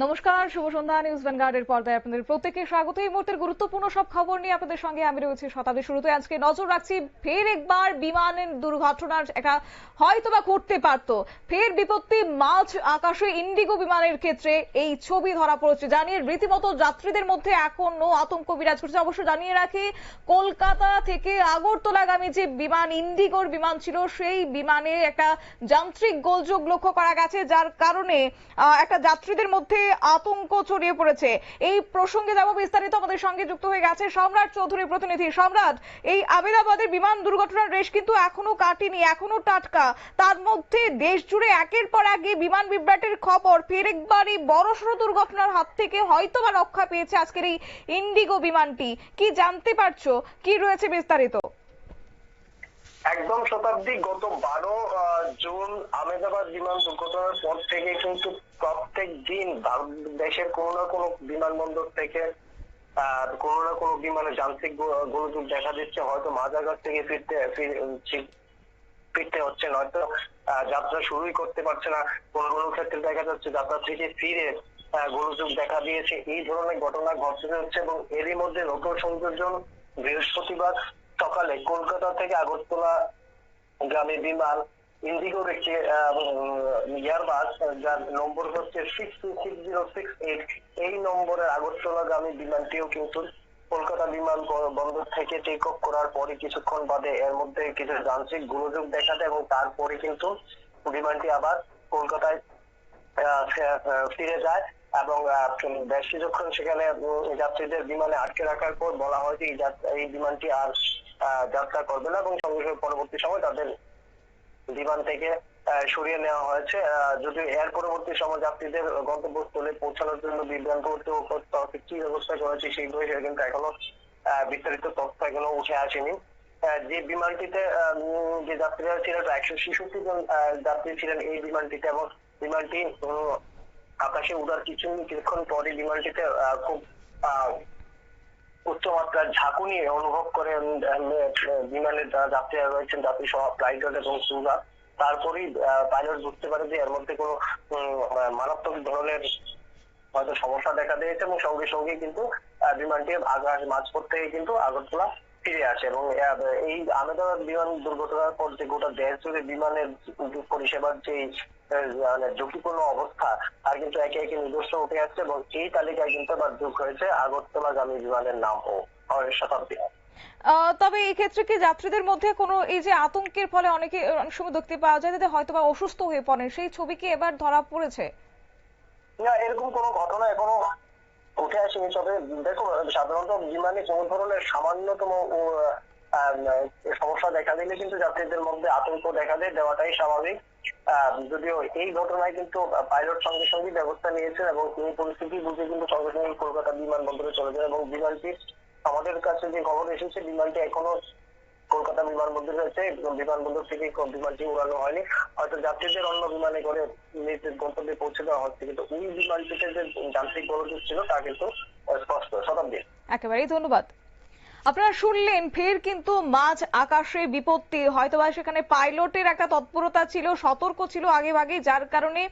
নমস্কার, শুভ সন্ধ্যা নিউজ ভ্যানগার্ডের পর্দায় আপনাদের প্রত্যেককে স্বাগত। এই মুহূর্তের গুরুত্বপূর্ণ সব খবর নিয়ে আপনাদের সঙ্গে আমি রয়েছি শতাব্দী শুরুতে। আজকে নজর রাখছি, ফের একবার বিমানের দুর্ঘটনার একটা হয়তো বা ঘটতে পারত। ফের বিপত্তি, মাঝ আকাশে ইন্ডিগো বিমানের ক্ষেত্রে এই ছবি ধরা পড়েছে। জানিয়ে রীতিমতো যাত্রীদের মধ্যে এখনও আতঙ্ক বিরাজ করছে। অবশ্য জানিয়ে রাখি, কলকাতা থেকে আগরতলাগামী যে বিমান, ইন্ডিগোর বিমান ছিল, সেই বিমানে একটা যান্ত্রিক গোলযোগ লক্ষ্য করা গেছে। যার কারণে একটা যাত্রীদের মধ্যে আতঙ্ক ছড়িয়ে পড়েছে। এই প্রসঙ্গে যাব বিস্তারিত। আমাদের সঙ্গে যুক্ত হয়ে গেছে সম্রাট চৌধুরী প্রতিনিধি। সম্রাট, এই আমেদাবাদের বিমান দুর্ঘটনার রেশ কিন্তু এখনও কাটেনি, এখনও টাটকা। তার মধ্যে দেশ জুড়ে একের পর এক বিমান বিভ্রাটের খবর, ফের একবার এই বড়সড় দুর্ঘটনার হাত থেকে হয়তো বা রক্ষা পেয়েছে আজকের এই ইন্ডিগো বিমানটি। কি জানতে পারছ? কি রয়েছে বিস্তারিত? একদম শতাব্দী, গত বারো জুন আহমেদাবাদ বিমান দুর্ঘটনার পর থেকে কিন্তু প্রত্যেক দিন দেশের কোনো না কোনো বিমানবন্দর থেকে কোনো না কোনো বিমানে যান্ত্রিক গোলযোগ দেখা দিচ্ছে। হয়তো মাঝাঘাট থেকে ফিরতে, ফির- ফিরতে হচ্ছে, নয়তো যাত্রা শুরুই করতে পারছে না। কোনো কোনো ক্ষেত্রে দেখা যাচ্ছে যাত্রা থেকে ফিরে গোলযোগ দেখা দিয়েছে। এই ধরনের ঘটনা ঘটতে হচ্ছে এবং এরই মধ্যে নতুন সংযোজন বৃহস্পতিবার সকালে কলকাতা থেকে আগরতলা গ্রামে বিমান ইন্ডিগোর একটি ইয়ারবাস যার নম্বর হচ্ছে six two six zero six eight এই নম্বরের আগরতলাগামী বিমানটিও কিন্তু কলকাতা বিমান বন্দর থেকে টেক অফ করার পরে কিছুক্ষণ বাদে এর মধ্যে কিছু যান্ত্রিক গোলযোগ দেখা দেয় এবং তারপরে কিন্তু বিমানটি আবার কলকাতায় ফিরে যায় এবং বেশ কিছুক্ষণ সেখানে যাত্রীদের বিমানে আটকে রাখার পর বলা হয় যে এই বিমানটি আর যাত্রা করবে না এবং সঙ্গে সঙ্গে পরবর্তী সময় তাদের বিমান থেকে সরিয়ে নেওয়া হয়েছে। যদিও এর পরবর্তী সময় যাত্রীদের গন্তব্যস্থলে পৌঁছানোর জন্য বিভ্রান্ত করতে কি ব্যবস্থা করেছে সেই বিষয়ে কিন্তু এখনও বিস্তারিত তথ্য এখনও উঠে আসেনি। যে বিমানটিতে যে যাত্রীরা ছিলেন একশো ছেষট্টি জন যাত্রী ছিলেন এই বিমানটিতে এবং বিমানটি আকাশে উড়ার কিছু কিছুক্ষণ পরে বিমানটিতে খুব উচ্চমাত্রার ঝাঁকুনি অনুভব করেন বিমানের যারা যাত্রীরা রয়েছেন, যাত্রী সহ ফ্লাইট এবং সুগা তারপরেই পাইলট বুঝতে পারে যে এর মধ্যে কোনো মারাত্মক ধরনের হয়তো সমস্যা দেখা দিয়েছে এবং সঙ্গে সঙ্গে কিন্তু বিমানটি আকাশ মাঝপথ থেকে কিন্তু আগরতলা ফিরে আসে এবং এই আহমেদাবাদ বিমান দুর্ঘটনার পর যে গোটা দেশ জুড়ে বিমানের পরিষেবার যে মানে ঝুঁকিপূর্ণ অবস্থা আর কিন্তু একে একে নিজস্ব উঠে আসছে এবং এই তালিকায় কিন্তু আবার যোগ হয়েছে আগরতলাগামী বিমানের নাম ও শতাব্দী। তবে এই ক্ষেত্রে কি যাত্রীদের মধ্যে কোনো এই যে আতঙ্কের ফলে অনেকে অনেক সময় দেখতে পাওয়া যায় যে হয়তো বা অসুস্থ হয়ে পড়েন সেই ছবি কি এবার ধরা পড়েছে? না এরকম কোনো ঘটনা এখনও উঠে আসেনি। তবে দেখো, সাধারণত বিমানে কোনো ধরনের সামান্যতম সমস্যা দেখা দিলে কিন্তু যাত্রীদের মধ্যে আতঙ্ক দেখা দেয়, দেওয়াটাই স্বাভাবিক। যদিও এই ঘটনায় কিন্তু পাইলট সঙ্গে সঙ্গে ব্যবস্থা নিয়েছেন এবং এই পরিস্থিতি বুঝে কিন্তু সঙ্গে সঙ্গে কলকাতা বিমানবন্দরে চলে যায় এবং বিমানটি আমাদের কাছে যে খবর এসেছে, বিমানটি এখনও কলকাতা বিমানবন্দর রয়েছে বিমানবন্দর থেকে বিমানটি উড়ানো হয়নি। হয়তো যাত্রীদের অন্য বিমানে করে নিজ গন্তব্যে পৌঁছে দেওয়া হচ্ছে, কিন্তু ওই বিমানটিতে যে যান্ত্রিক গোলযোগ ছিল তা কিন্তু স্পষ্ট শতাব্দী একেবারেই ধন্যবাদ। আপনারা শুনলেন, ফের কিন্তু মাঝ আকাশে বিপত্তি। হয়তোবা সেখানে পাইলটের একটা তৎপরতা ছিল, সতর্ক ছিল আগে ভাগে যার কারণে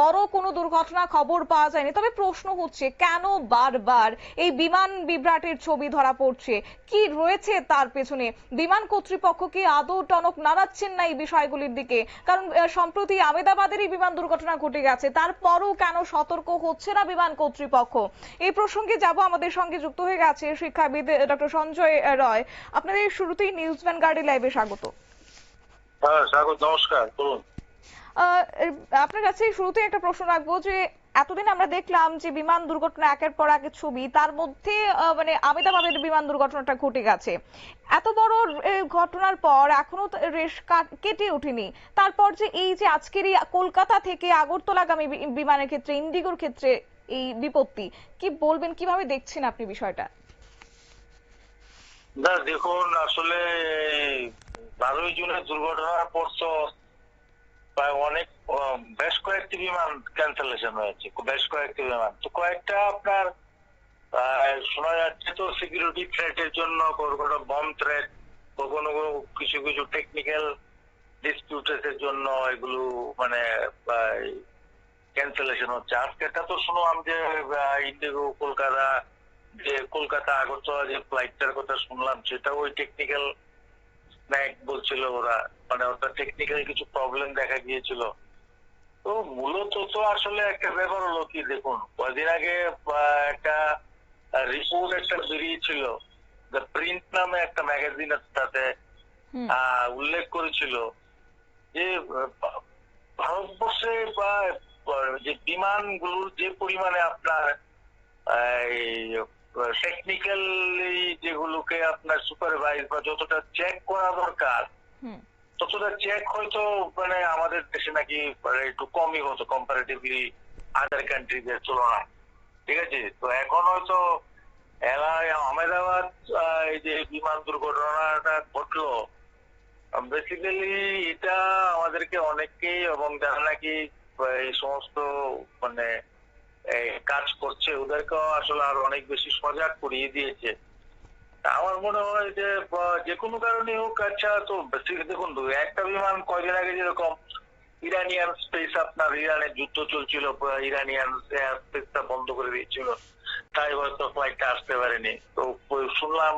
বড় কোনো দুর্ঘটনা খবর পাওয়া যায়নি। তবে প্রশ্ন হচ্ছে, কেন বারবার এই বিমান বিভ্রাটের ছবি ধরা পড়ছে? কি রয়েছে তার পেছনে? বিমান কর্তৃপক্ষ কি আদৌ টনক নাড়াচ্ছেন না এই বিষয়গুলির দিকে? কারণ সম্প্রতি আমেদাবাদেরই বিমান দুর্ঘটনা ঘটে গেছে। তারপরও কেন সতর্ক হচ্ছে না বিমান কর্তৃপক্ষ? এই প্রসঙ্গে যাব আমাদের সঙ্গে যুক্ত হয়ে গেছে শিক্ষাবিদ, ডক্টর সঞ্জয় রয় আপনাদের শুরুতেই নিউজ ভ্যানগার্ডে লাইভে স্বাগত। হ্যাঁ স্বাগত নমস্কার বলুন। আপনার কাছে শুরুতে একটা প্রশ্ন রাখব যে এতদিন আমরা দেখলাম যে বিমান দুর্ঘটনা একের পর এক ছবি তার মধ্যে মানে আমেদাবাদের বিমান দুর্ঘটনাটা ঘটে গেছে। এত বড় ঘটনার পর এখনও রেশ কাট- ওঠেনি। তারপর যে এই যে আজকের এই কলকাতা থেকে আগরতলাগামী বিমানের ক্ষেত্রে ইন্ডিগোর ক্ষেত্রে এই বিপত্তি কি বলবেন কীভাবে দেখছেন আপনি বিষয়টা? না, দেখুন, আসলে বারোই জুনের দুর্ঘটনার পর তো প্রায় অনেক বেশ কয়েকটি বিমান ক্যান্সেলেশন হয়েছে, বেশ কয়েকটি বিমান। তো কয়েকটা আপনার শোনা যাচ্ছে তো সিকিউরিটি থ্রেটের জন্য কখনো বম থ্রেট কখনো কিছু কিছু টেকনিক্যাল ডিসপিউটের জন্য এগুলো মানে ক্যান্সেলেশন হচ্ছে। আজকেটা তো শুনলাম যে ইন্ডিগো কলকাতা যে কলকাতা আগরতলা যে ফ্লাইটটার কথা শুনলাম সেটা ওই টেকনিক্যাল স্ন্যাক বলছিল ওরা। মানে ওটা টেকনিক্যাল কিছু প্রবলেম দেখা গিয়েছিল। তো মূলত তো আসলে একটা ব্যাপার হলো কি দেখুন কদিন আগে একটা রিপোর্ট একটা বেরিয়েছিল। দ্য প্রিন্ট নামে একটা ম্যাগাজিন আছে তাতে আহ, উল্লেখ করেছিল যে ভারতবর্ষে বা যে বিমানগুলোর যে পরিমাণে আপনার টেকনিক্যালি যেগুলোকে আপনার সুপারভাইজ বা যতটা চেক করা দরকার ততটা চেক হয়তো মানে আমাদের দেশে নাকি মানে একটু কমই হতো কম্পারেটিভলি আদার কান্ট্রিজের তুলনায়। ঠিক আছে? তো এখন হয়তো আহমেদাবাদ আহ, এই যে বিমান দুর্ঘটনাটা ঘটলো বেসিক্যালি এটা আমাদেরকে অনেককেই এবং যারা নাকি এই সমস্ত মানে কাজ করছে, ওদেরকেও আসলে আরও অনেক বেশি সজাগ করিয়ে দিয়েছে। আমার মনে হয় যে যে কোনো কারণে হোক আচ্ছা তো দেখুন, একটা বিমান কয়দিন আগে যেরকম ইরানিয়ান স্পেস আপনার ইরানের যুদ্ধ চলছিল ইরানিয়ান এয়ার স্পেসটা বন্ধ করে দিয়েছিল, তাই হয়তো ফ্লাইটটা আসতে পারেনি। তো শুনলাম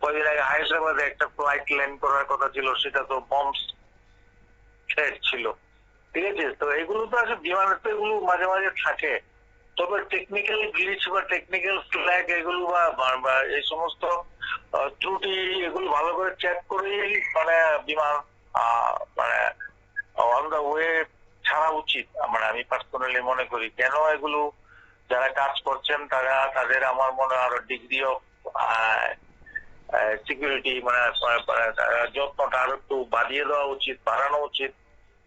কয়দিন আগে হায়দ্রাবাদে একটা ফ্লাইট ল্যান্ড করার কথা ছিল, সেটা তো বম্বস ছিল ঠিক আছে? তো এগুলো তো আসলে বিমানের তো এগুলো মাঝে মাঝে থাকে। তবে টেকনিক্যাল গ্লিচ বা টেকনিক্যাল ফ্ল্যাগ এগুলো বা এই সমস্ত ত্রুটি এগুলো ভালো করে চেক করেই মানে বিমান মানে অন দা ওয়ে ছাড়া উচিত। মানে আমি পার্সোনালি মনে করি, কেন এগুলো যারা কাজ করছেন তারা, তাদের আমার মনে হয় আরও ডিগ্রি অফ সিকিউরিটি মানে যত্নটা আরও একটু বাড়িয়ে দেওয়া উচিত, বাড়ানো উচিত।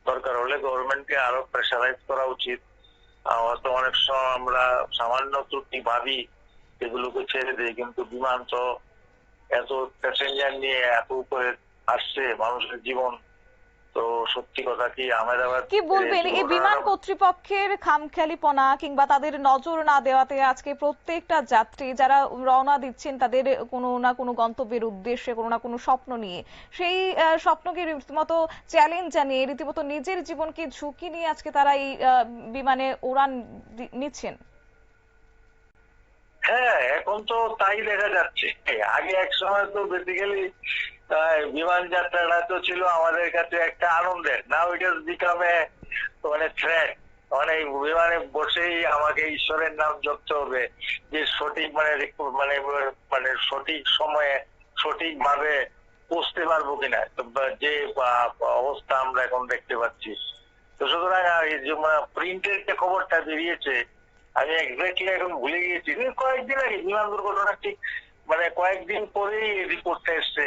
দরকার হলে গভর্নমেন্টকে আরও প্রেশারাইজ করা উচিত। হয়তো অনেক সময় আমরা সামান্য ত্রুটি ভাবি এগুলোকে ছেড়ে দিই, কিন্তু বিমান তো এত প্যাসেঞ্জার নিয়ে এত উপরে আসছে, মানুষের জীবন তো সত্যি কথা কি আহমেদাবাদ কি বলবেন? এই বিমান কর্তৃপক্ষের খামখেয়ালিপনা কিংবা তাদের নজর না দেওয়াতে আজকে প্রত্যেকটা যাত্রী যারা রওনা দিচ্ছেন তাদের কোনো না কোনো গন্তব্যের উদ্দেশ্যে কোনো না কোনো স্বপ্ন নিয়ে। সেই স্বপ্নকে রীতিমতো চ্যালেঞ্জ জানিয়ে রীতিমতো নিজের জীবনকে ঝুঁকি নিয়ে আজকে তারা এই বিমানে উড়ান নিচ্ছেন। হ্যাঁ এখন তো তাই দেখা যাচ্ছে। আগে এক সময় তো বেসিক্যালি বিমান যাত্রাটা তো ছিল আমাদের কাছে একটা আনন্দের। নাও ইট ইজ বিকাম মানে থ্রেট মানে বিমানে বসেই আমাকে ঈশ্বরের নাম জপতে হবে। যে সঠিক মানে মানে মানে সঠিক সময়ে সঠিক ভাবে পৌঁছতে পারব কিনা। যে অবস্থা আমরা এখন দেখতে পাচ্ছি। তো সুতরাং প্রিন্টের যে খবরটা বেরিয়েছে, আমি এক্স্যাক্টলি এখন ভুলে গিয়েছি। কয়েকদিন আগে বিমান দুর্ঘটনা ঠিক মানে কয়েকদিন পরেই রিপোর্টটা এসছে।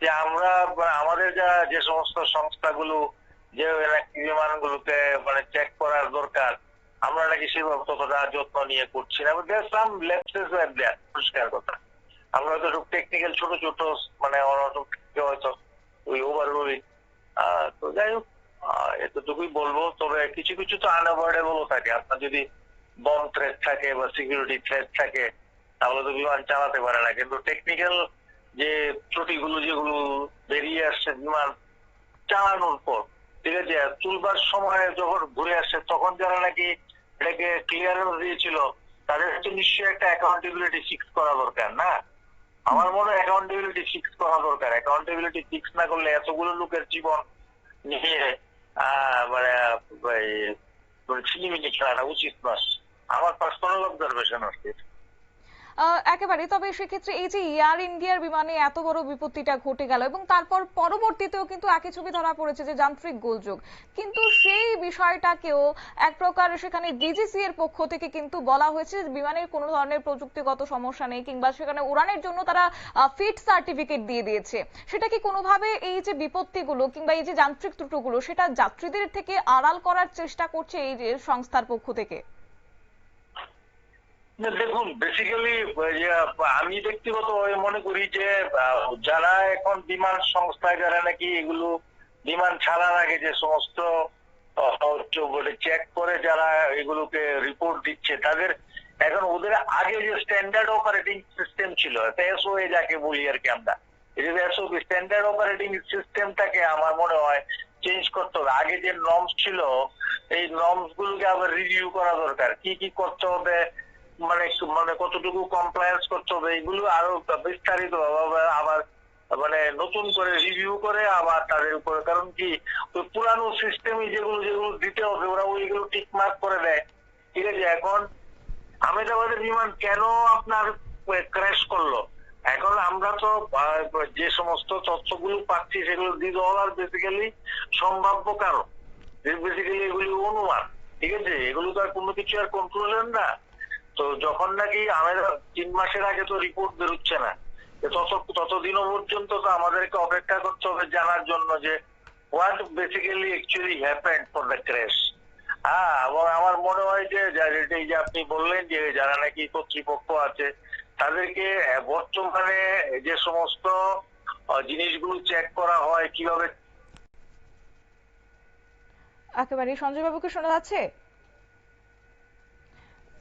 যে আমরা বা আমাদের যা, যে সমস্ত সংস্থাগুলো, যে নাকি বিমানগুলোকে মানে চেক করার দরকার, আমরা নাকি সেভাবে ততটা যত্ন নিয়ে করছি না। সাম দেয়ার পরিষ্কার কথা। আমরা হয়তো টেকনিক্যাল ছোট ছোট মানে হয়তো ওই ওভাররুলিং তো যাই হোক এতটুকুই বলব। তবে কিছু কিছু তো আনঅ্যাভয়েডেবলও থাকে। আপনার যদি বম থ্রেট থাকে বা সিকিউরিটি থ্রেট থাকে, তাহলে তো বিমান চালাতে পারে না। কিন্তু টেকনিক্যাল যে ত্রুটিগুলো যেগুলো বেরিয়ে আসছে বিমান চালানোর পর, ঠিক আছে? তুলবার সময় যখন ঘুরে আসছে তখন যারা নাকি এটাকে ক্লিয়ারেন্স দিয়েছিল, তাদের তো নিশ্চয়ই একটা অ্যাকাউন্টেবিলিটি ফিক্স করা দরকার, না? আমার মনে হয় অ্যাকাউন্টেবিলিটি ফিক্স করা দরকার। অ্যাকাউন্টেবিলিটি ফিক্স না করলে এতগুলো লোকের জীবন নিয়ে মানে মানে ছিনিমিনি খেলাটা উচিত নয়। আমার পার্সোনাল অবজারভেশন আর কি। একেবারে। তবে সেক্ষেত্রে এই যে এয়ার ইন্ডিয়ার বিমানে এত বড় বিপত্তিটা ঘটে গেল এবং তারপর পরবর্তীতেও কিন্তু একই ছবি ধরা পড়েছে যে যান্ত্রিক গোলযোগ। কিন্তু সেই বিষয়টাকেও এক প্রকার সেখানে ডিজিসি এর পক্ষ থেকে কিন্তু বলা হয়েছে বিমানের কোনো ধরনের প্রযুক্তিগত সমস্যা নেই কিংবা সেখানে উড়ানের জন্য তারা ফিট সার্টিফিকেট দিয়ে দিয়েছে। সেটা কি কোনোভাবে এই যে বিপত্তিগুলো কিংবা এই যে যান্ত্রিক ত্রুটিগুলো সেটা যাত্রীদের থেকে আড়াল করার চেষ্টা করছে এই যে সংস্থার পক্ষ থেকে? দেখুন বেসিক্যালি আমি ব্যক্তিগত মনে করি যে যারা এখন বিমান সংস্থায় যারা নাকি এগুলো বিমান ছাড়ার আগে যে সমস্ত চেক করে যারা এগুলোকে রিপোর্ট দিচ্ছে, তাদের এখন ওদের আগে যে স্ট্যান্ডার্ড অপারেটিং সিস্টেম ছিল এসওএ যাকে বলি আর কি আমরা, এই এসওপি স্ট্যান্ডার্ড অপারেটিং সিস্টেমটাকে আমার মনে হয় চেঞ্জ করতে হবে। আগে যে নর্মস ছিল, এই নর্মস গুলোকে আবার রিভিউ করা দরকার। কি কি করতে হবে মানে মানে কতটুকু কমপ্লায়েন্স করতে হবে এগুলো আরও বিস্তারিত ভাবে আবার মানে নতুন করে রিভিউ করে আবার তাদের উপরে। কারণ কি, ওই পুরানো সিস্টেমই যেগুলো যেগুলো দিতে হবে, ওরা ওইগুলো টিক মার্ক করে দেয়। ঠিক আছে, এখন আহমেদাবাদের বিমান কেন আপনার ক্র্যাশ করল? এখন আমরা তো যে সমস্ত তথ্যগুলো পাচ্ছি, সেগুলো দিস অল বেসিক্যালি সম্ভাব্য কারণ। বেসিক্যালি এগুলি অনুমান। ঠিক আছে, এগুলো তো আর কোনো কিছু আর কনক্লুশন না। তো যখন নাকি আমাদের তিন মাসের আগে তো রিপোর্ট বেরোচ্ছে না তত, ততদিনও পর্যন্ত তো আমাদেরকে অপেক্ষা করতে হবে জানার জন্য যে what basically actually happened for the crash হ্যাঁ আমার মনে হয় যে এই যে আপনি বললেন যে যারা নাকি কর্তৃপক্ষ আছে, তাদেরকে বর্তমানে যে সমস্ত জিনিসগুলো চেক করা হয়, কীভাবে একেবারে সঞ্জয় বাবুকে শোনা যাচ্ছে?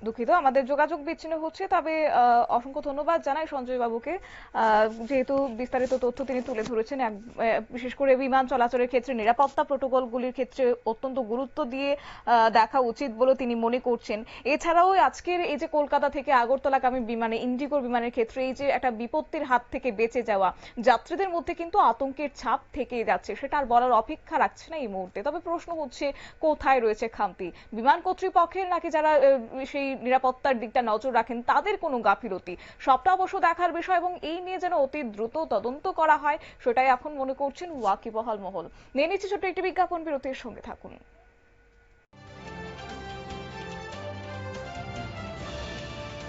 দুঃখিত আমাদের যোগাযোগ বিচ্ছিন্ন হচ্ছে তবে অসংখ্য ধন্যবাদ জানাই সঞ্জয় বাবুকে। যেহেতু বিস্তারিত তথ্য তিনি তুলে ধরেছেন বিশেষ করে বিমান চলাচলের ক্ষেত্রে নিরাপত্তা প্রোটোকলগুলির ক্ষেত্রে অত্যন্ত গুরুত্ব দিয়ে দেখা উচিত বলে তিনি মনে করছেন। এছাড়াও আজকের এই যে কলকাতা থেকে আগরতলাগামী বিমানে ইন্ডিগোর বিমানের ক্ষেত্রে এই যে একটা বিপত্তির হাত থেকে বেঁচে যাওয়া যাত্রীদের মধ্যে কিন্তু আতঙ্কের ছাপ থেকেই যাচ্ছে সেটা আর বলার অপেক্ষা রাখছে না এই মুহূর্তে। তবে প্রশ্ন হচ্ছে কোথায় রয়েছে খামতি? বিমান কর্তৃপক্ষের নাকি যারা আহ, নিরাপত্তার দিকটা নজর রাখেন, তাদের কোনো গাফিলতি। সবটা অবশ্য দেখার বিষয় এবং এই নিয়ে যেন অতি দ্রুত তদন্ত করা হয়, সেটাই এখন মনে করছেন ওয়াকিবহাল মহল। নিয়ে নিচ্ছে ছোট্ট একটি বিজ্ঞাপন, বিরতির সঙ্গে থাকুন।